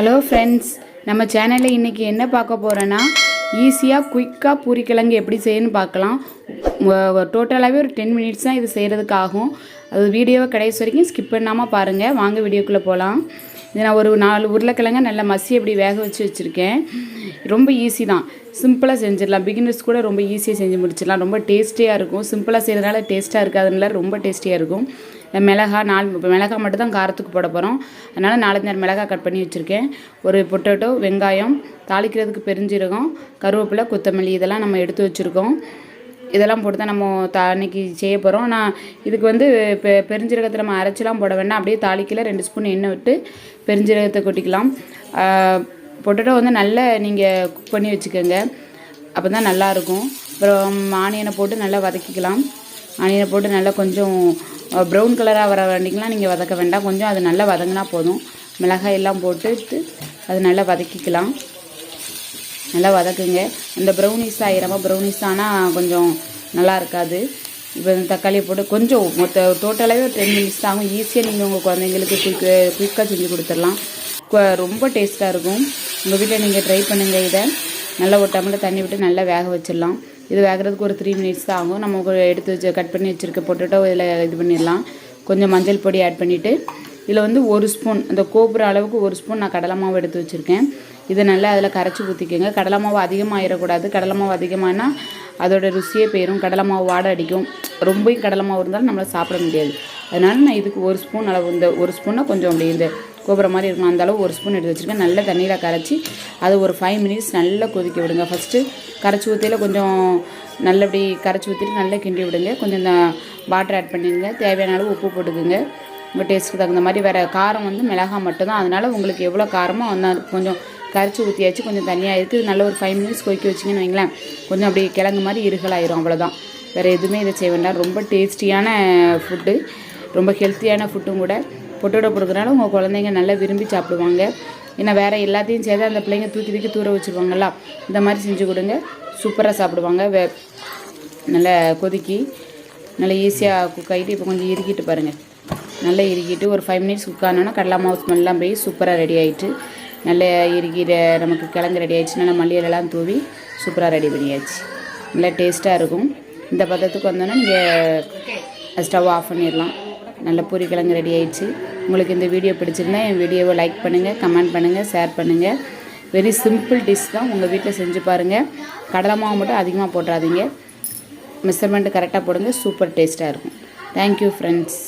Hello friends நம்ம சேனலில் இன்றைக்கி என்ன பார்க்க போகிறோன்னா ஈஸியாக குயிக்காக பூரிக்கிழங்கு எப்படி செய்யணும்னு பார்க்கலாம். டோட்டலாகவே ஒரு டென் மினிட்ஸ் தான் இது செய்கிறதுக்கு ஆகும் அது வீடியோவை கடைசி வரைக்கும் ஸ்கிப் பண்ணாமல் பாருங்கள் வாங்க வீடியோக்குள்ளே போகலாம் இது நான் ஒரு நாலு உருளைக்கிழங்க நல்லா மசி அப்படி வேக வச்சு வச்சுருக்கேன். ரொம்ப ஈஸி தான். சிம்பிளாக செஞ்சிடலாம். பிகினர்ஸ் கூட ரொம்ப ஈஸியாக செஞ்சு முடிச்சிடலாம். ரொம்ப டேஸ்டியாக இருக்கும். சிம்பிளாக செய்கிறதுனால டேஸ்ட்டாக இருக்காதுனால ரொம்ப டேஸ்டியாக இருக்கும். இந்த மிளகா நாலு இப்போ மிளகா மட்டும் தான் காரத்துக்கு போட போகிறோம் அதனால் நாலஞ்சு நேரம் மிளகா கட் பண்ணி வச்சுருக்கேன். ஒரு பொட்டேட்டோ வெங்காயம் தாளிக்கிறதுக்கு பெருஞ்சீரகம் கருவேப்பிலை கொத்தமல்லி இதெல்லாம் நம்ம எடுத்து வச்சுருக்கோம். இதெல்லாம் போட்டு தான் நம்ம தா அன்னைக்கு செய்ய போகிறோம் நான் இதுக்கு வந்து பெ பெருஞ்சீரகத்தை நம்ம அரைச்சிலாம் போட வேண்டாம். அப்படியே தாளிக்கில் ரெண்டு ஸ்பூன் எண்ணெய் விட்டு பெருஞ்சீரகத்தை கொட்டிக்கலாம். பொட்டேட்டோ வந்து நல்லா நீங்கள் குக் பண்ணி வச்சுக்கோங்க. அப்போ தான் நல்லாயிருக்கும் அப்புறம் ஆனியனை போட்டு நல்லா வதக்கிக்கலாம். ஆனியனை போட்டு நல்லா கொஞ்சம் ப்ரௌன் கலராக வர வேண்டிங்கலாம் நீங்கள் வதக்க வேண்டாம். கொஞ்சம் அது நல்லா வதங்கினா போதும். மிளகாய் எல்லாம் போட்டு அது நல்லா வதக்கிக்கலாம். நல்லா வதக்குங்க. இந்த ப்ரௌனிஸ் ஆயிரமா ப்ரௌனிஸ் ஆனால் கொஞ்சம் நல்லா இருக்காது. இப்போ தக்காளியை போட்டு கொஞ்சம் மொத்த டோட்டலாகவே ஒரு டென் மினிட்ஸ் தான் ஆகும். ஈஸியாக நீங்கள் உங்கள் குழந்தைங்களுக்கு குயிக் குயிக்காக செஞ்சு கொடுத்துடலாம். ரொம்ப டேஸ்ட்டாக இருக்கும். உங்கள் வீட்டில் நீங்கள் ட்ரை பண்ணுங்கள் இதை. நல்லா ஒரு டம்ளர் தண்ணி விட்டு நல்லா வேக வச்சிடலாம். இது வேகிறதுக்கு ஒரு த்ரீ மினிட்ஸ் தான் ஆகும். நம்ம எடுத்து வச்சு கட் பண்ணி வச்சுருக்க பொட்டேட்டோ இதில் இது பண்ணிடலாம். கொஞ்சம் மஞ்சள் பொடி ஆட் பண்ணிவிட்டு இதில் வந்து ஒரு ஸ்பூன் அந்த கோபுர அளவுக்கு ஒரு ஸ்பூன் நான் கடலை மாவு எடுத்து வச்சுருக்கேன். இதை நல்லா அதில் கரைச்சி ஊற்றிக்கோங்க கடலை மாவு அதிகமாகிடக்கூடாது கடலை மாவு அதிகமானா அதோடய ருசியே போயிடும் கடலை மாவு வாடை அடிக்கும். ரொம்பவும் கடலை மாவு இருந்தாலும் நம்மளால் சாப்பிட முடியாது. அதனால் நான் இதுக்கு ஒரு ஸ்பூன் அளவு இந்த ஒரு ஸ்பூனை கொஞ்சம் அப்படி இந்த கோபுரம் மாதிரி இருக்கும் அந்த அளவு ஒரு ஸ்பூன் எடுத்து வச்சுருக்கேன். நல்ல தண்ணியில் கரைச்சி அது ஒரு ஃபைவ் மினிட்ஸ் நல்லா கொதிக்க விடுங்க. ஃபஸ்ட்டு கரைச்சி ஊற்றியில் கொஞ்சம் நல்லபடி கரைச்சி ஊற்றிட்டு நல்லா கிண்டி விடுங்க. கொஞ்சம் இந்த வாட்டர் ஆட் பண்ணிடுங்க. தேவையான அளவு உப்பு போட்டுக்குங்க. உங்கள் டேஸ்ட்டுக்கு தகுந்த மாதிரி வேறு காரம் வந்து மிளகாய் மட்டும்தான். அதனால் உங்களுக்கு எவ்வளோ காரமோ அந்த கொஞ்சம் கரைச்சி ஊற்றியாச்சு கொஞ்சம் தனியாக இருக்குது நல்ல ஒரு ஃபைவ் மினிட்ஸ் கொதிக்க வச்சிங்கன்னு வைங்களேன். கொஞ்சம் அப்படி கிழங்கு மாதிரி இருகலாயிரும் அவ்வளோதான் வேறு எதுவுமே இதை செய்ய வேண்டாம். ரொம்ப டேஸ்டியான ஃபுட்டு ரொம்ப ஹெல்த்தியான ஃபுட்டும் கூட. பொட்டோட கொடுக்குறனால உங்கள் குழந்தைங்க நல்லா விரும்பி சாப்பிடுவாங்க. ஏன்னா வேறு எல்லாத்தையும் சேர்த்து அந்த பிள்ளைங்க தூக்கி தூக்கி தூர வச்சுருவாங்களா இந்த மாதிரி செஞ்சு கொடுங்க. சூப்பராக சாப்பிடுவாங்க. வே நல்லா கொதிக்கி நல்லா ஈஸியாக குக் ஆகிட்டு இப்போ கொஞ்சம் இறுக்கிட்டு பாருங்கள் நல்லா இறுக்கிட்டு ஒரு ஃபைவ் மினிட்ஸ் குக் ஆனோன்னா கடலை மாவு ஸ்மெல்லாம் போய் சூப்பராக ரெடி ஆயிட்டு நல்லா இறுக்கிற நமக்கு கிழங்கு ரெடி ஆகிடுச்சு நல்லா மல்லியிலலாம் தூவி சூப்பராக ரெடி பண்ணியாச்சு. நல்லா டேஸ்ட்டாக இருக்கும். இந்த பதத்துக்கு வந்தோன்னா நீங்கள் ஸ்டவ் ஆஃப் பண்ணிடலாம். நல்ல பூரி கிழங்கு ரெடி ஆயிடுச்சு. உங்களுக்கு இந்த வீடியோ பிடிச்சிருந்தா என் வீடியோவை லைக் பண்ணுங்கள் கமெண்ட் பண்ணுங்கள் ஷேர் பண்ணுங்கள் வெரி சிம்பிள் டிஷ் தான் உங்கள் வீட்டில் செஞ்சு பாருங்கள் கடலை மாவு மட்டும் அதிகமாக போட்டுறாதீங்க. மெஷர்மெண்ட்டு கரெக்டாக போடுங்க சூப்பர் டேஸ்ட்டாக இருக்கும். Thank you friends